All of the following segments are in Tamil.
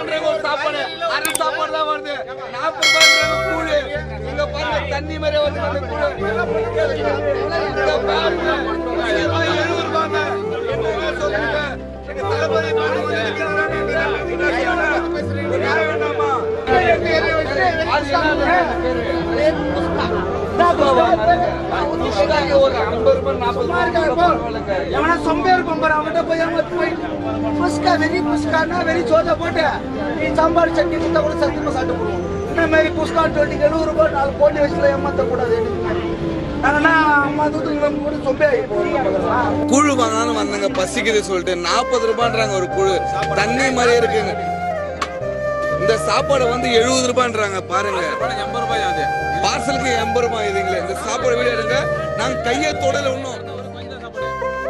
ரூபான்றாங்க ஒரு சாப்பாடு. அரை சாப்பாடு தான் வருது. நாற்பது கூழு. இங்க பாருங்க தண்ணி மாதிரி வருது அந்த கூழு. எழுபது ரூபாங்க என்ன சொல்லுங்க எங்க தளபதி வேண்டாமா ஒரு ஐம்பது ரூபாய் நாற்பது ரூபாய் எவனா சொம்பேர் கொம்பர் அவன்கிட்ட போய் போய் புஸ்கா வெறி புஸ்கானா வெறி சோதா போட்டு நீ சாம்பார் சட்னி கொடுத்தா கூட சத்தியமா சாப்பிட்டு போடுவோம். இந்த மாதிரி புஸ்கான்னு சொல்லிட்டு எழுபது ரூபாய் நாலு கோடி வயசுல ஏமாத்த கூடாது அம்மா குழு வந்தாலும் வந்தாங்க பசிக்குது சொல்லிட்டு நாற்பது ரூபான்றாங்க ஒரு குழு. தண்ணி மாதிரி இருக்குங்க. இந்த சாப்பாடு வந்து எழுபது ரூபான்றாங்க பாருங்க. எண்பது ரூபாய் அது பார்சலுக்கு எண்பது ரூபாய் இதுங்களே இந்த சாப்பாடு வீடு எடுங்க. நாங்க கையை தொடல இன்னும்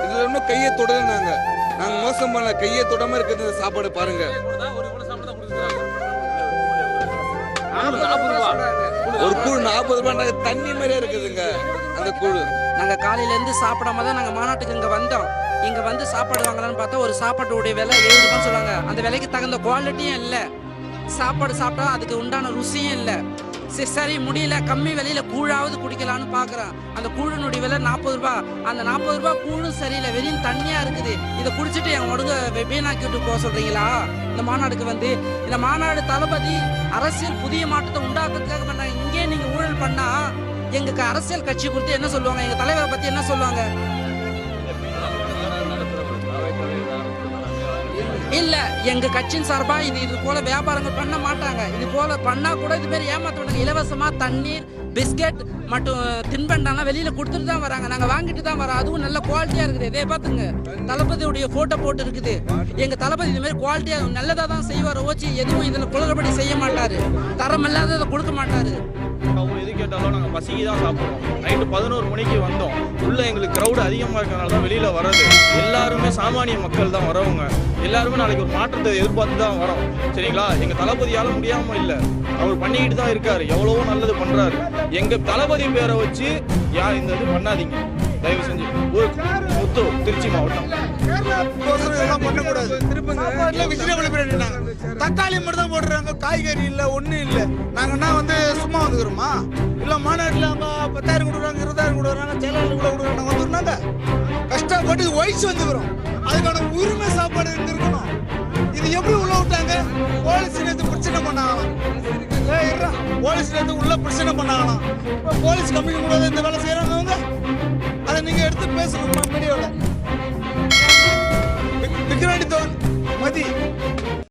இதுல இன்னும் கையை தொடல நாங்க நாங்க மோசம் பண்ணல கையை தொடாம இருக்குது இந்த சாப்பாடு பாருங்க. ஒரு கூழ் நாற்பது ரூபாய் தண்ணி மாதிரியே இருக்குதுங்க அந்த கூழ். நாங்க காலையில இருந்து சாப்பிடாம தான் நாங்க மாநாட்டுக்கு இங்க வந்தோம். இங்க வந்து சாப்பாடு வாங்கலாம்னு பார்த்தா ஒரு சாப்பாட்டுடைய விலை எழுபது ரூபாய் சொல்லுவாங்க. அந்த விலைக்கு தகுந்த குவாலிட்டியும் இல்ல. சாப்பாடு சாப்பிட்டா அதுக்கு உண்டான ருசியும் இல்ல. சரி சரி முடியல கம்மி விலையில கூழாவது குடிக்கலாம்னு பாக்குறான். அந்த கூழனுடைய விலை நாற்பது ரூபாய் அந்த நாற்பது ரூபாய் கூழும் சரியில்லை. வெறும் தண்ணியா இருக்குது. இதை குடிச்சிட்டு என் உடங்க வீணாக்கி விட்டு போக சொல்றீங்களா? இந்த மாநாடுக்கு வந்து இந்த மாநாடு தளபதி அரசியல் புதிய மாற்றத்தை உண்டாக்குறதுக்காக பண்ணாங்க இங்கே நீங்க ஊழல் பண்ணா எங்களுக்கு அரசியல் கட்சி குறித்து என்ன சொல்லுவாங்க? எங்க தலைவரை பத்தி என்ன சொல்லுவாங்க? இல்ல எங்க கட்சியின் சார்பா இது இது போல வியாபாரங்கள் பண்ண மாட்டாங்க. இது போல பண்ணா கூட இது பேர் ஏமாத்த மாட்டாங்க இலவசமா தண்ணீர் பிஸ்கெட் மற்றும் தின்பண்டம்லாம் வெளியில கொடுத்துட்டு தான் வராங்க. நாங்க வாங்கிட்டு தான் வரோம். அதுவும் நல்ல குவாலிட்டியா இருக்குது. இதே பாத்துங்க தளபதியுடைய போட்டோ போட்டு இருக்குது எங்க தளபதி இந்த மாதிரி குவாலிட்டியா நல்லதா தான் செய்வார். ஓச்சி எதுவும் இதுல குளறுபடி செய்ய மாட்டாரு. தரம் இல்லாததை கொடுக்க மாட்டாரு. பசிக்கு தான் சாப்பிடுவோம். நைட்டு பதினோரு மணிக்கு வந்தோம். உள்ளே எங்களுக்கு க்ரௌடு அதிகமாக இருக்கிறனால தான் வெளியில் வர்றது. எல்லாருமே சாமானிய மக்கள் தான் வரவங்க எல்லாருமே நாளைக்கு ஒரு மாற்றத்தை எதிர்பார்த்து தான் வரோம் சரிங்களா? எங்கள் தளபதியால் முடியாமல் இல்லை. அவர் பண்ணிக்கிட்டு தான் இருக்காரு. எவ்வளவோ நல்லது பண்ணுறாரு எங்கள் தளபதி பேரை வச்சு யார் இந்த இது பண்ணாதீங்க. தயவு செஞ்சு. ஒரு முத்து திருச்சி மாவட்டம். பண்ணக்கூடாது சாப்பாடுல வெஜிடபிள் பிரியாணினாங்க தக்காளி மட்டும் தான் போடுறாங்க. காய்கறி இல்ல ஒன்றும் இல்ல. நாங்க என்ன வந்து சும்மா வந்துக்கிறோமா? மாநாட்டில் அவங்க பத்தாயிரம் கொடுக்குறாங்க இருபதாயிரம் கொடுக்குறாங்க செயலாளர் கூட கொடுக்குறாங்க. நாங்க வந்துருந்தாங்க கஷ்டப்பட்டு வயசு வந்துக்கிறோம் அதுக்கான உரிமை சாப்பாடு இருந்திருக்கணும் இருக்கணும். இது எப்படி உள்ள விட்டாங்க? போலீஸ் நேரத்து பிரச்சனை பண்ணாங்களாம் போலீஸ் நேரத்து உள்ள பிரச்சனை பண்ணாங்களாம் போலீஸ் கம்பெனி கூட இந்த வேலை செய்யறாங்க அதை நீங்க எடுத்து பேசணும் மீடியாவில்.